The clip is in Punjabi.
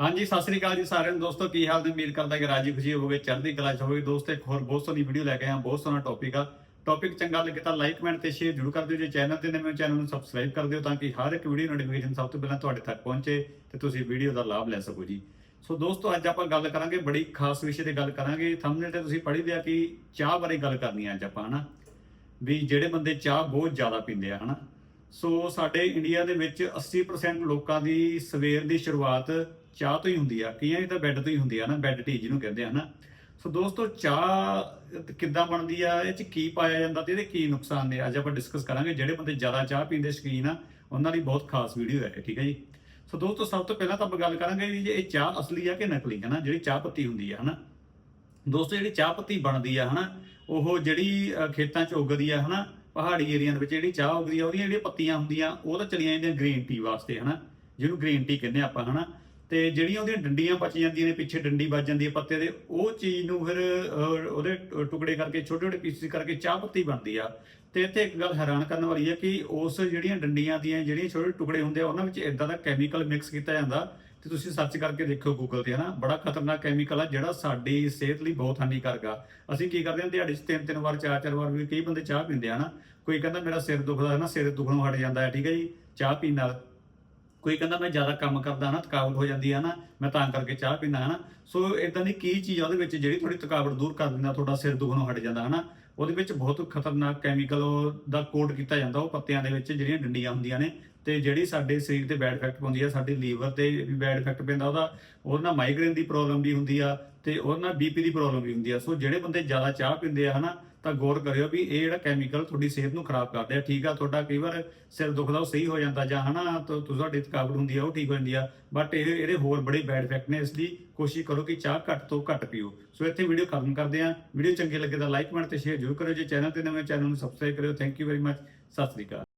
ਹਾਂਜੀ, ਸਤਿ ਸ੍ਰੀ ਅਕਾਲ ਜੀ ਸਾਰਿਆਂ ਨੂੰ। ਦੋਸਤੋ, ਕੀ ਹਾਲ ਨੇ? ਉਮੀਦ ਕਰਦਾ ਕਿ ਰਾਜੀ ਖੁਸ਼ੀ ਹੋਵੇ ਚੜ੍ਹਦੀ ਕਲਾ ਚ ਹੋਵੇ ਦੋਸਤੋ, ਇੱਕ ਹੋਰ ਬਹੁਤ ਸੋਹਣੀ ਵੀਡੀਓ ਲੈ ਕੇ ਆਇਆ। ਬਹੁਤ ਸੋਹਣਾ ਟੌਪਿਕ ਆ। ਟੌਪਿਕ ਚੰਗਾ ਲੱਗੇ ਤਾਂ ਲਾਈਕ ਕਮੈਂਟ ਤੇ ਸ਼ੇਅਰ ਜ਼ਰੂਰ ਕਰ ਦਿਓ। ਜੇ ਚੈਨਲ ਤੇ ਨਵੇਂ ਚੈਨਲ ਨੂੰ ਸਬਸਕ੍ਰਾਈਬ ਕਰ ਦਿਓ ਤਾਂ ਕਿ ਹਰ ਇੱਕ ਵੀਡੀਓ ਨੋਟੀਫਿਕੇਸ਼ਨ ਸਭ ਤੋਂ ਪਹਿਲਾਂ ਤੁਹਾਡੇ ਤੱਕ ਪਹੁੰਚੇ ਤੇ ਤੁਸੀਂ ਵੀਡੀਓ ਦਾ ਲਾਭ ਲੈ ਸਕੋ ਜੀ। ਸੋ ਦੋਸਤੋ, ਅੱਜ ਆਪਾਂ ਗੱਲ ਕਰਾਂਗੇ, ਬੜੀ ਖਾਸ ਵਿਸ਼ੇ ਤੇ ਗੱਲ ਕਰਾਂਗੇ। ਥੰਬਨੇਲ ਤੇ ਤੁਸੀਂ ਪੜ੍ਹੀ ਲਿਆ ਕਿ ਚਾਹ ਬਾਰੇ ਗੱਲ ਕਰਨੀ ਆ ਅੱਜ ਆਪਾਂ, ਹਨਾ? ਵੀ ਜਿਹੜੇ ਬੰਦੇ ਚਾਹ ਬਹੁਤ ਜ਼ਿਆਦਾ ਪੀਂਦੇ ਆ, ਹਨਾ? ਸੋ ਸਾਡੇ ਇੰਡੀਆ ਦੇ ਵਿੱਚ 80% ਲੋਕਾਂ ਦੀ ਸਵੇਰ ਦੀ ਸ਼ੁਰੂਆਤ ਚਾਹ ਤੋਂ ਹੀ ਹੁੰਦੀ ਆ, ਕਈਆਂ ਦੀ ਤਾਂ ਬੈੱਡ ਤੋਂ ਹੀ ਹੁੰਦੀ ਆ ਨਾ ਬੈੱਡ ਟੀ ਜਿਹਨੂੰ ਕਹਿੰਦੇ ਆ ਨਾ ਸੋ ਦੋਸਤੋ, ਚਾਹ ਕਿੱਦਾਂ ਬਣਦੀ ਆ, ਇਹ ਚ ਕੀ ਪਾਇਆ ਜਾਂਦਾ ਤੇ ਇਹਦੇ ਕੀ ਨੁਕਸਾਨ ਨੇ? ਅੱਜ ਆਪਾਂ ਡਿਸਕਸ ਕਰਾਂਗੇ ਜਿਹੜੇ ਬੰਦੇ ਜ਼ਿਆਦਾ ਚਾਹ ਪੀਂਦੇ ਸ਼ੌਕੀਨ ਆ, ਉਹਨਾਂ ਲਈ ਬਹੁਤ ਖਾਸ ਵੀਡੀਓ ਹੈ, ਠੀਕ ਹੈ ਜੀ? ਸੋ ਦੋਸਤੋ, ਸਭ ਤੋਂ ਪਹਿਲਾਂ ਤਾਂ ਆਪਾਂ ਗੱਲ ਕਰਾਂਗੇ ਵੀ ਇਹ ਚਾਹ ਅਸਲੀ ਆ ਕਿ ਨਕਲੀ ਹੈ ਨਾ ਜਿਹੜੀ ਚਾਹ ਪੱਤੀ ਹੁੰਦੀ ਆ, ਹਨਾ? ਦੋਸਤੋ, ਜਿਹੜੀ ਚਾਹ ਪੱਤੀ ਬਣਦੀ ਆ, ਹਨਾ? ਉਹ ਜਿਹੜੀ ਖੇਤਾਂ 'ਚ ਉੱਗਦੀ ਆ, ਹਨਾ? ਪਹਾੜੀ ਏਰੀਆ ਦੇ ਵਿੱਚ ਜਿਹੜੀ ਚਾਹ ਉੱਗਦੀ ਆ, ਉਹਦੀਆਂ ਜਿਹੜੀਆਂ ਪੱਤੀਆਂ ਹੁੰਦੀਆਂ, ਉਹ ਤਾਂ ਚਲੀਆਂ ਜਾਂਦੀਆਂ ਗ੍ਰੀਨ ਟੀ ਵਾਸਤੇ, ਹਨਾ? ਜਿਹਨੂੰ ਗ੍ਰੀਨ ਟੀ ਕਹਿੰਦੇ ਆਪਾਂ, ਹਨਾ? ਤੇ ਜਿਹੜੀਆਂ ਉਹਦੀਆਂ ਡੰਡੀਆਂ ਬਚ ਜਾਂਦੀਆਂ ਨੇ, ਪਿੱਛੇ ਡੰਡੀ ਵੱਜ ਜਾਂਦੀ ਹੈ ਪੱਤੇ ਦੇ, ਉਹ ਚੀਜ਼ ਨੂੰ ਫਿਰ ਉਹਦੇ ਟ- ਟੁਕੜੇ ਕਰਕੇ ਛੋਟੇ ਛੋਟੇ ਪੀਸਿਸ ਕਰਕੇ ਚਾਹ ਪੱਤੀ ਬਣਦੀ ਆ। ਤੇ ਇੱਥੇ ਇੱਕ ਗੱਲ ਹੈਰਾਨ ਕਰਨ ਵਾਲੀ ਹੈ ਕਿ ਉਸ ਜਿਹੜੀਆਂ ਡੰਡੀਆਂ ਦੀਆਂ ਜਿਹੜੀਆਂ ਛੋਟੇ ਟੁਕੜੇ ਹੁੰਦੇ ਆ, ਉਹਨਾਂ ਵਿੱਚ ਇਦਾਂ ਦਾ ਕੈਮੀਕਲ ਮਿਕਸ ਕੀਤਾ ਜਾਂਦਾ। ਤੇ ਤੁਸੀਂ ਸਰਚ ਕਰਕੇ ਦੇਖਿਓ ਗੂਗਲ ਤੇ, ਹਨਾ? ਬੜਾ ਖਤਰਨਾਕ ਕੈਮੀਕਲ ਆ, ਜਿਹੜਾ ਸਾਡੀ ਸਿਹਤ ਲਈ ਬਹੁਤ ਹਾਨੀਕਾਰਕ ਆ। ਅਸੀਂ ਕੀ ਕਰਦੇ ਹਾਂ, ਦਿਹਾੜੀ 'ਚ ਤਿੰਨ ਤਿੰਨ ਵਾਰ ਚਾਰ ਚਾਰ ਵਾਰ ਵੀ ਕਈ ਬੰਦੇ ਚਾਹ ਪੀਂਦੇ ਆ ਨਾ ਕੋਈ ਕਹਿੰਦਾ, ਮੇਰਾ ਸਿਰ ਦੁਖਦਾ ਹੈ ਨਾ ਸਿਰ ਦੁਖਣੋਂ ਹਟ ਜਾਂਦਾ ਹੈ, ਠੀਕ ਹੈ ਜੀ? ਚਾਹ ਪੀਣ ਨਾਲ। ਕੋਈ ਕਹਿੰਦਾ ਮੈਂ ਜ਼ਿਆਦਾ ਕੰਮ ਕਰਦਾ ਨਾ, ਥਕਾਵਟ ਹੋ ਜਾਂਦੀ ਹੈ ਨਾ, ਮੈਂ ਤਾਂ ਕਰਕੇ ਚਾਹ ਪੀਂਦਾ ਹਾਂ ਨਾ ਸੋ ਇਦਾਂ ਦੀ ਕੀ ਚੀਜ਼ ਆ ਉਹਦੇ ਵਿੱਚ ਜਿਹੜੀ ਤੁਹਾਡੀ ਥਕਾਵਟ ਦੂਰ ਕਰ ਦਿੰਦਾ, ਤੁਹਾਡਾ ਸਿਰ ਦੁਖਣੋਂ ਹਟ ਜਾਂਦਾ, ਹਨਾ? ਉਹਦੇ ਵਿੱਚ ਬਹੁਤ ਖਤਰਨਾਕ ਕੈਮੀਕਲ ਦਾ ਕੋਟ ਕੀਤਾ ਜਾਂਦਾ, ਉਹ ਪੱਤਿਆਂ ਦੇ ਵਿੱਚ ਜਿਹੜੀਆਂ ਡੰਡੀਆਂ ਹੁੰਦੀਆਂ ਨੇ, ਤੇ ਜਿਹੜੀ ਸਾਡੇ ਸਰੀਰ ਤੇ ਬੈਡ ਇਫੈਕਟ ਪਾਉਂਦੀ ਆ, ਸਾਡੇ ਲੀਵਰ ਤੇ ਵੀ ਬੈਡ ਇਫੈਕਟ ਪੈਂਦਾ, ਉਹਦਾ, ਉਹਦੇ ਨਾਲ ਮਾਈਗ੍ਰੇਨ ਦੀ ਪ੍ਰੋਬਲਮ ਵੀ ਹੁੰਦੀ ਆ, ਤੇ ਉਹਦੇ ਨਾਲ ਬੀਪੀ ਦੀ ਪ੍ਰੋਬਲਮ ਵੀ ਹੁੰਦੀ ਆ। ਸੋ ਜਿਹੜੇ ਬੰਦੇ ਜ਼ਿਆਦਾ ਚਾਹ ਪੀਂਦੇ ਆ, ਹਨਾ ਤਾਂ ਗੌਰ ਕਰਿਓ ਵੀ ਇਹ ਜਿਹੜਾ ਕੈਮੀਕਲ ਤੁਹਾਡੀ ਸਿਹਤ ਨੂੰ ਖਰਾਬ ਕਰਦੇ ਆ ਠੀਕ ਆ, ਤੁਹਾਡਾ ਕਈ ਵਾਰ ਸਿਰ ਦੁਖਦਾ, ਉਹ ਸਹੀ ਹੋ ਜਾਂਦਾ ਜਾਂ ਹਨਾ, ਤਾਂ ਤੁਹਾਡੀ ਥਕਾਵਟ ਹੁੰਦੀ ਆ, ਉਹ ਠੀਕ ਹੋ ਜਾਂਦੀ ਆ। ਬਟ ਇਹ, ਇਹਦੇ ਹੋਰ ਬੜੇ ਬੈਡ ਇਫੈਕਟ ਨੇ, ਇਸ ਲਈ ਕੋਸ਼ਿਸ਼ ਕਰੋ ਕਿ ਚਾਹ ਘੱਟ ਤੋਂ ਘੱਟ ਪੀਓ। ਸੋ ਇੱਥੇ ਵੀਡੀਓ ਖਤਮ ਕਰਦੇ ਆ ਵੀਡੀਓ ਚੰਗੇ ਲੱਗੇ ਤਾਂ ਲਾਈਕ ਕਮੈਂਟ ਤੇ ਸ਼ੇਅਰ ਜ਼ਰੂਰ ਕਰਿਓ ਜੇ ਚੈਨਲ ਤੇ ਨਵੇਂ ਚੈਨਲ ਨੂੰ ਸਬਸਕ੍ਰਾਈਬ ਕਰਿਓ। Thank you very much Sat Sri Akal.